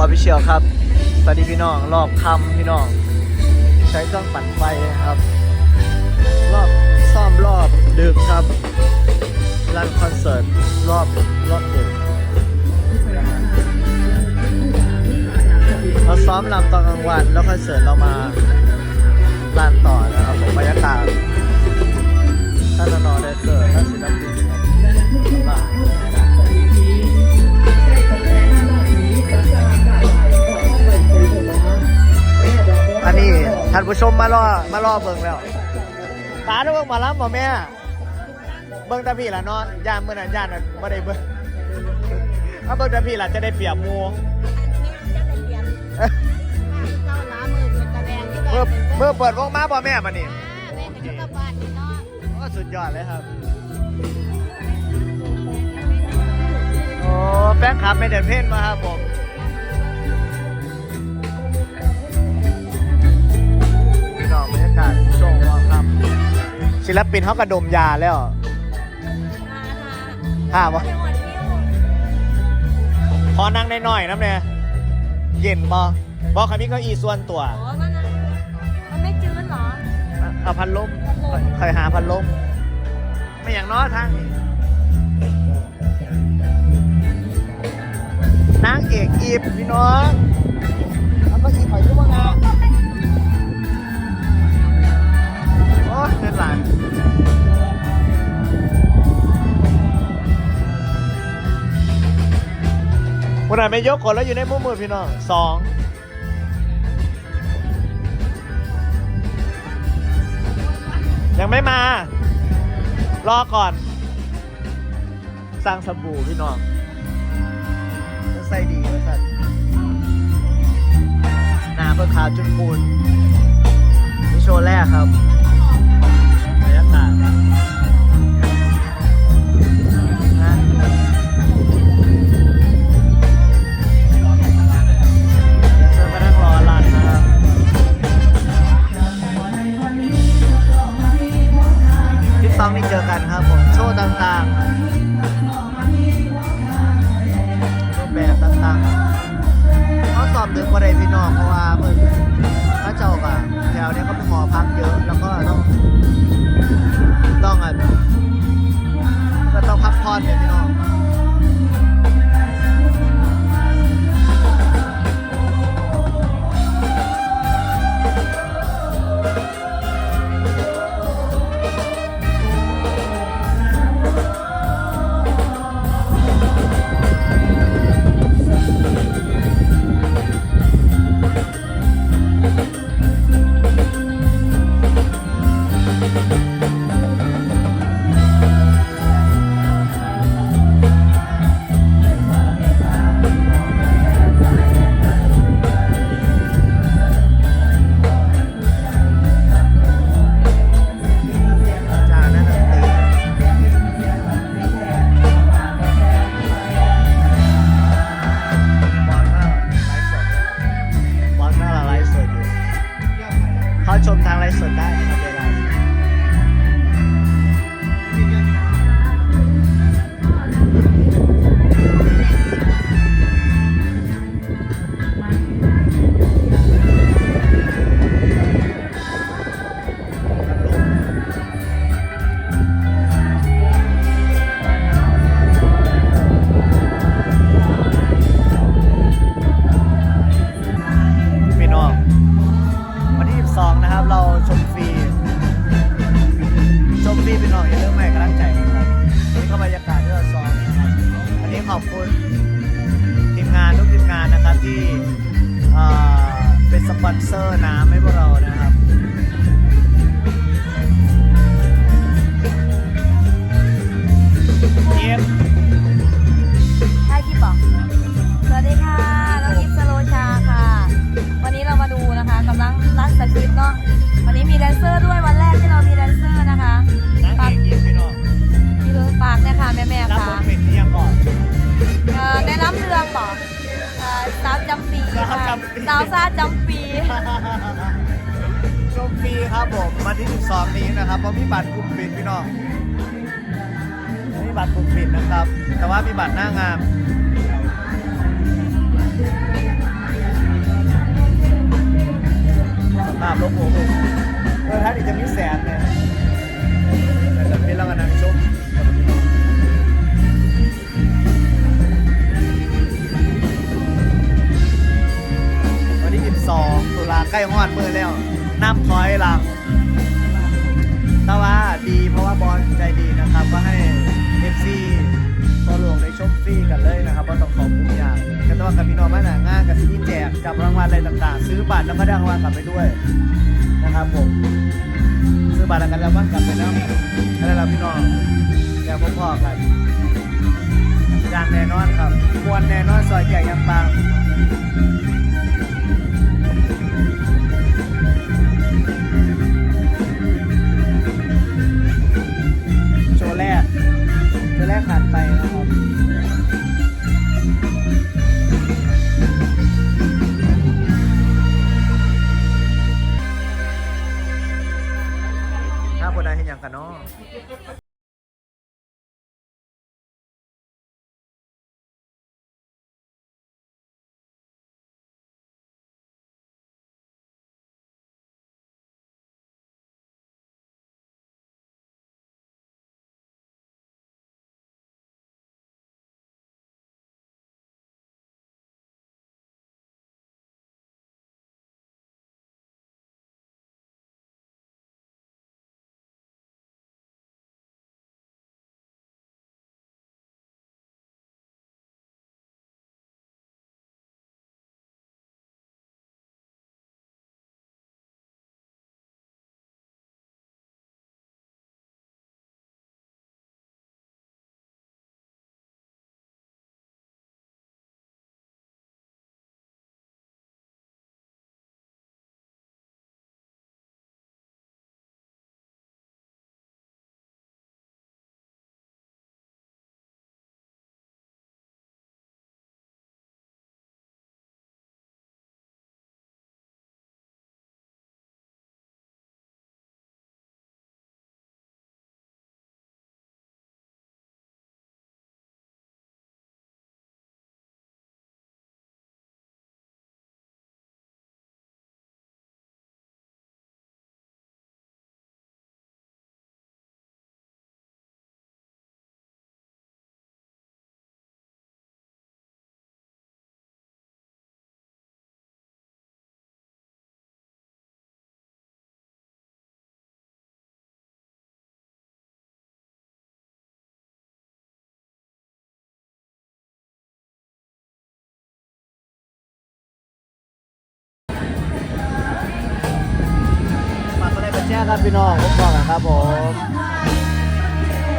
อพิเชียลครับ สวัสดีพี่น้อง รอบคำพี่น้อง ใช้เครื่องปั่นไฟนะครับ รอบซ่อมรอบดึกครับรันคอนเสิร์ตรอบรอบดึกเราซ้อมลำตอนกลางวัน แล้วคอนเสิร์ตเรามาลานต่อนะครับผมบรรยากาศท่านนอนได้เกิดท่านศิลปินานผู้ชมมารอมารอเบิ่งแล้วป้าได้เบิ่งหมาล้ำบ่แม่ เบิ่งแต่พี่ละเนาะย่านมื้อนั้นย่านน่ะบ่ได้เบิ่งถ้าเบิ่งแต่พี่ล่ะจะได้เปรียบหมู่เมื่อเมื่อเปิดวงมาบ่แม่มานี่โอ้สุดยอดเลยครับโอ้แฟนคลับไม่เดินเพ่นมาครับผม ศิลปินเขากระดมยาแล้วห้าวะพอนั่งหน่อยๆน้ำเนี่ยเย็นบ่บอกใครมีเก้าอี้ส่วนตัวมันไม่จืดเหรอ เอาพันลมคอยหาพันลมไม่อย่างน้อยทางนี้นางเอกอีบพี่น้อง วันไหนไม่ยกคนแล้วอยู่ในมุมมือพี่น้องสองยังไม่มา รอก่อน สร้างสบู่พี่น้องจะใส่ดีไว้สัตว์หนาเพื่อขาวจุดปูนนี่โชว์แรกครับ นะครับ เราชมฟรี ชมฟรีเป็น้องอย่าลืมให้กำลังใจนะครับนี่ก็บรรยากาศที่เราซ้อมนะครับอันนี้ขอบคุณทีมงานทุกทีมงานนะครับที่เอ่อเป็นสปอนเซอร์น้ำให้พวกเรานะ นนี้มีแดนเซอร์ด้วยวันแรกที่เรามีแดนเซอร์นะคะนักเอกยิมพี่น้องพี่รู้ปากนะคะแม่แม่รัๆบบค่ะทเป็นที่ยังก่อน เอ่อในรับเรืองบอกเอ่อสาวจำปีค่ะสาวจำปี สาวซาจำปีชมฟรีครับผมวันที่ 12 นี้นะครับเพราะมีบัตรกลุ่มปิดพี่น้องมีบัตรกลุ่มปิดนะครับ แต่ว่ามีบัตรหน้างาน ภาพลบโอ้โหเออถ้าดิจะมีแสนเนี่ยแต่จะเป็รางวัลนำโชควันที่12ตุลาใกล้ฮอดมือแล้วน้ำถอยหลังแต่ว่าดีเพราะว่าบอลใจดีนะครับ ก็ให้เอฟซีตัวหลวงได้ชมฟรีกันเลยนะครับว่าต้องขอบคุณอย่างแต่ว่ากับพี่น้องมาหนาง กับรางวัลอะไรต่างๆ ซื้อบัตรแล้วก็ได้รางวัลกลับไปด้วยนะครับผมซื้อบัตรแล้วกันแล้วว่ากลับไปแล้วอะไรเราพี่น้องอย่าพ่อๆกันอย่างแน่นอนครับมวนแน่นอนซอยแก่ยังปัง คนใดเห็นอย่างกันเนาะ ครับพี่น้องพบกันครับผม